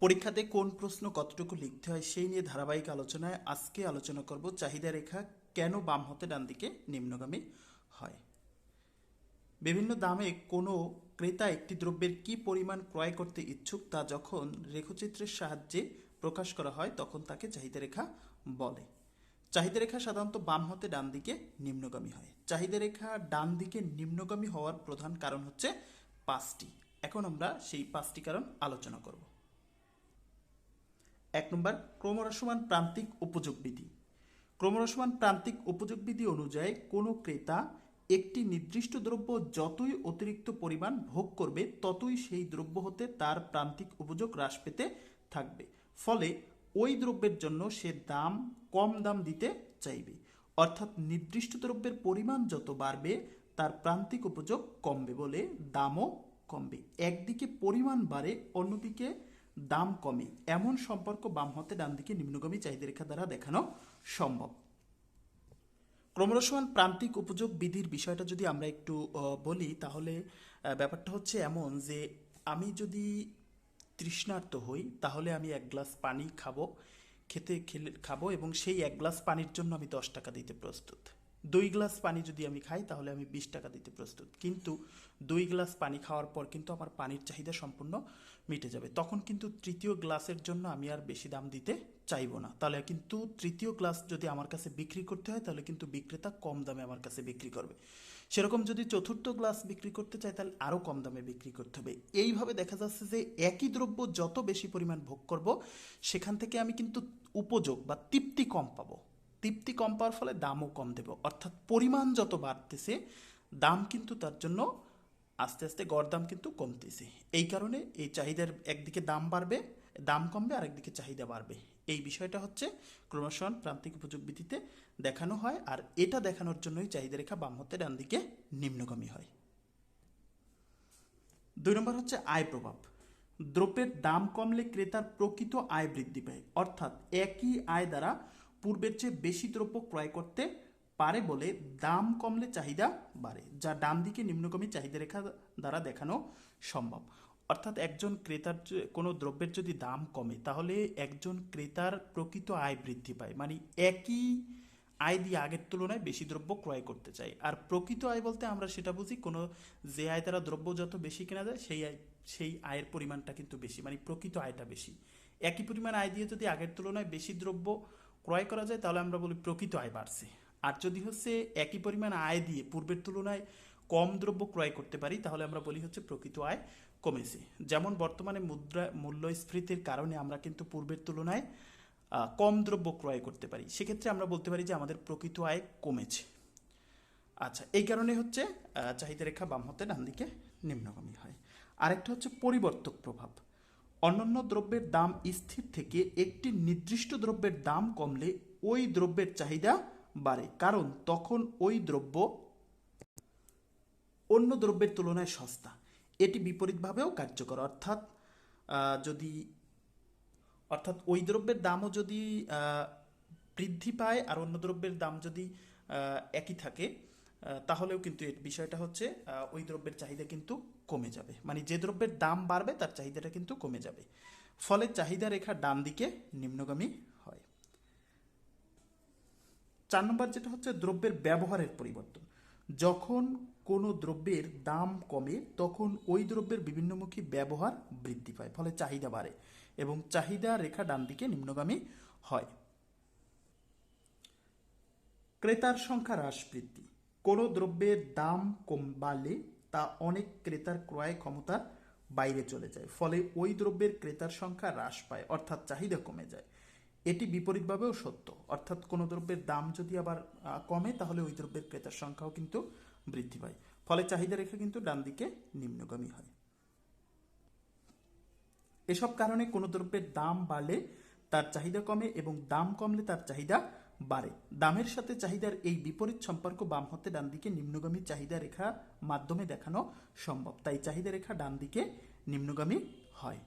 পরীক্ষাতে কোন প্রশ্ন কতটুকু লিখতে হয় সেই নিয়ে ধারাবাহিক আলোচনায় আজকে আলোচনা করব চাহিদা রেখা কেন বাম হতে ডান দিকে নিম্নগামী হয়। বিভিন্ন দামে কোনো ক্রেতা একটি দ্রব্যের কি পরিমাণ ক্রয় করতে ইচ্ছুক তা যখন রেখচিত্রের সাহায্যে প্রকাশ করা হয় তখন তাকে চাহিদা রেখা বলে। চাহিদা রেখা সাধারণত বাম হতে ডান দিকে নিম্নগামী হয়। চাহিদা রেখা ডান দিকে নিম্নগামী হওয়ার প্রধান কারণ হচ্ছে পাঁচটি। এখন আমরা সেই পাঁচটি কারণ আলোচনা করব। এক নম্বর ক্রমহ্রাসমান প্রান্তিক উপযোগ বিধি ক্রমহ্রাসমান প্রান্তিক উপযোগ বিধি অনুযায়ী কোনো ক্রেতা একটি নির্দিষ্ট দ্রব্য যতই অতিরিক্ত পরিমাণ ভোগ করবে, ততই সেই দ্রব্য হতে তার প্রান্তিক উপযোগ হ্রাস পেতে থাকবে। ফলে ওই দ্রব্যের জন্য সে দাম কম দাম দিতে চাইবে। অর্থাৎ নির্দিষ্ট দ্রব্যের পরিমাণ যত বাড়বে, তার প্রান্তিক উপযোগ কমবে বলে দামও কমবে। একদিকে পরিমাণ বাড়ে, অন্যদিকে দাম কমে। এমন সম্পর্ক বাম হতে ডান দিকে নিম্নগামী চাহিদা রেখা দ্বারা দেখানো সম্ভব। ক্রমরসমান প্রান্তিক উপযোগ বিধির বিষয়টা যদি আমরা একটু বলি, তাহলে ব্যাপারটা হচ্ছে এমন যে আমি যদি তৃষ্ণার্ত হই, তাহলে আমি এক গ্লাস পানি খাব, খেতে খেলে, খাব এবং সেই এক গ্লাস পানির জন্য আমি দশ টাকা দিতে প্রস্তুত। দুই গ্লাস পানি যদি আমি খাই, তাহলে আমি বিশ টাকা দিতে প্রস্তুত। কিন্তু দুই গ্লাস পানি খাওয়ার পর কিন্তু আমার পানির চাহিদা সম্পূর্ণ মিটে যাবে। তখন কিন্তু তৃতীয় গ্লাসের জন্য আমি আর বেশি দাম দিতে চাইব না। তাহলে কিন্তু তৃতীয় গ্লাস যদি আমার কাছে বিক্রি করতে হয়, তাহলে কিন্তু বিক্রেতা কম দামে আমার কাছে বিক্রি করবে। সেরকম যদি চতুর্থ গ্লাস বিক্রি করতে চাই তাহলে আরও কম দামে বিক্রি করতে হবে। এইভাবে দেখা যাচ্ছে যে একই দ্রব্য যত বেশি পরিমাণ ভোগ করব, সেখান থেকে আমি কিন্তু উপযোগ বা তৃপ্তি কম পাবো। তৃপ্তি কম পাওয়ার ফলে দামও কম দেব। অর্থাৎ পরিমাণ যত বাড়তেছে, দাম কিন্তু তার জন্য আস্তে আস্তে গড় দাম কিন্তু কমতেছে। এই কারণে এই চাহিদার একদিকে দাম বাড়বে, দাম কমবে আর একদিকে চাহিদা বাড়বে। এই বিষয়টা হচ্ছে ক্রমশন প্রান্তিক উপযোগ ভিত্তিতে দেখানো হয়, আর এটা দেখানোর জন্যই চাহিদা রেখা বাম হতে ডান দিকে নিম্নগামী হয়। দুই নম্বর হচ্ছে আয় প্রভাব। দ্রব্যের দাম কমলে ক্রেতার প্রকৃত আয় বৃদ্ধি পায়। অর্থাৎ একই আয় দ্বারা পূর্বের চেয়ে বেশি দ্রব্য ক্রয় করতে পারে বলে দাম কমলে চাহিদা বাড়ে, যা ডান দিকে নিম্নগামী চাহিদা রেখা দ্বারা দেখানো সম্ভব। অর্থাৎ একজন ক্রেতার কোনো দ্রব্যের যদি দাম কমে, তাহলে একজন ক্রেতার প্রকৃত আয় বৃদ্ধি পায়। মানে একই আয় দিয়ে আগের তুলনায় বেশি দ্রব্য ক্রয় করতে চাই আর প্রকৃত আয় বলতে আমরা সেটা বুঝি কোনো যে আয় দ্বারা দ্রব্য যত বেশি কেনা যায়, সেই আয়, সেই আয়ের পরিমাণটা কিন্তু বেশি মানে প্রকৃত আয়টা বেশি। একই পরিমাণ আয় দিয়ে যদি আগের তুলনায় বেশি দ্রব্য ক্রয় করা যায়, তাহলে আমরা বলি প্রকৃত আয় বাড়ছে। আর যদি হচ্ছে একই পরিমাণ আয় দিয়ে পূর্বের তুলনায় কম দ্রব্য ক্রয় করতে পারি, তাহলে আমরা বলি হচ্ছে প্রকৃত আয় কমেছে। যেমন বর্তমানে মুদ্রা মূল্যস্ফীতির কারণে আমরা কিন্তু পূর্বের তুলনায় কম দ্রব্য ক্রয় করতে পারি। সেক্ষেত্রে আমরা বলতে পারি যে আমাদের প্রকৃত আয় কমেছে। আচ্ছা এই কারণে হচ্ছে চাহিদা রেখা বাম হতে ডান দিকে নিম্নগামী হয়। আরেকটা হচ্ছে পরিবর্তক প্রভাব। অন্যান্য দ্রব্যের দাম স্থির থেকে একটি নির্দিষ্ট দ্রব্যের দাম কমলে ওই দ্রব্যের চাহিদা বাড়ে, কারণ তখন ওই দ্রব্য অন্য দ্রব্যের তুলনায় সস্তা। এটি বিপরীতভাবেও কার্যকর। অর্থাৎ যদি, অর্থাৎ ওই দ্রব্যের দামও যদি বৃদ্ধি পায় আর অন্য দ্রব্যের দাম যদি একই থাকে তাহলেও কিন্তু বিষয়টা হচ্ছে ওই দ্রব্যের চাহিদা কিন্তু কমে যাবে। মানে যে দ্রব্যের দাম বাড়বে, তার চাহিদাটা কিন্তু কমে যাবে। ফলে চাহিদা রেখা ডান দিকে নিম্নগামী হয়। চার নম্বর যেটা হচ্ছে দ্রব্যের ব্যবহারের পরিবর্তন। যখন কোনো দ্রব্যের দাম কমে, তখন ওই দ্রব্যের বিভিন্নমুখী ব্যবহার বৃদ্ধি পায়, ফলে চাহিদা বাড়ে এবং চাহিদা রেখা ডান দিকে নিম্নগামী হয়। ক্রেতার সংখ্যা হ্রাস বৃদ্ধি। কোনো দ্রব্যের দাম কম বাড়লে তা অনেক ক্রেতার ক্রয় ক্ষমতার বাইরে চলে যায়, ফলে ওই দ্রব্যের ক্রেতার সংখ্যা হ্রাস পায়, অর্থাৎ চাহিদা কমে যায়। এটি বিপরীতভাবেও সত্য, অর্থাৎ কোনো দ্রব্যের দাম যদি আবার কমে, তাহলে ওই দ্রব্যের ক্রেতার সংখ্যাও কিন্তু বৃদ্ধি পায়, ফলে চাহিদা রেখা কিন্তু ডান দিকে নিম্নগামী হয়। এসব কারণে কোনো দ্রব্যের দাম বাড়লে তার চাহিদা কমে এবং দাম কমলে তার চাহিদা বাড়ে। দামের সাথে চাহিদার এই বিপরীত সম্পর্ক বাম হতে ডান দিকে নিম্নগামী চাহিদা রেখা মাধ্যমে দেখানো সম্ভব। তাই চাহিদা রেখা ডান দিকে নিম্নগামী হয়।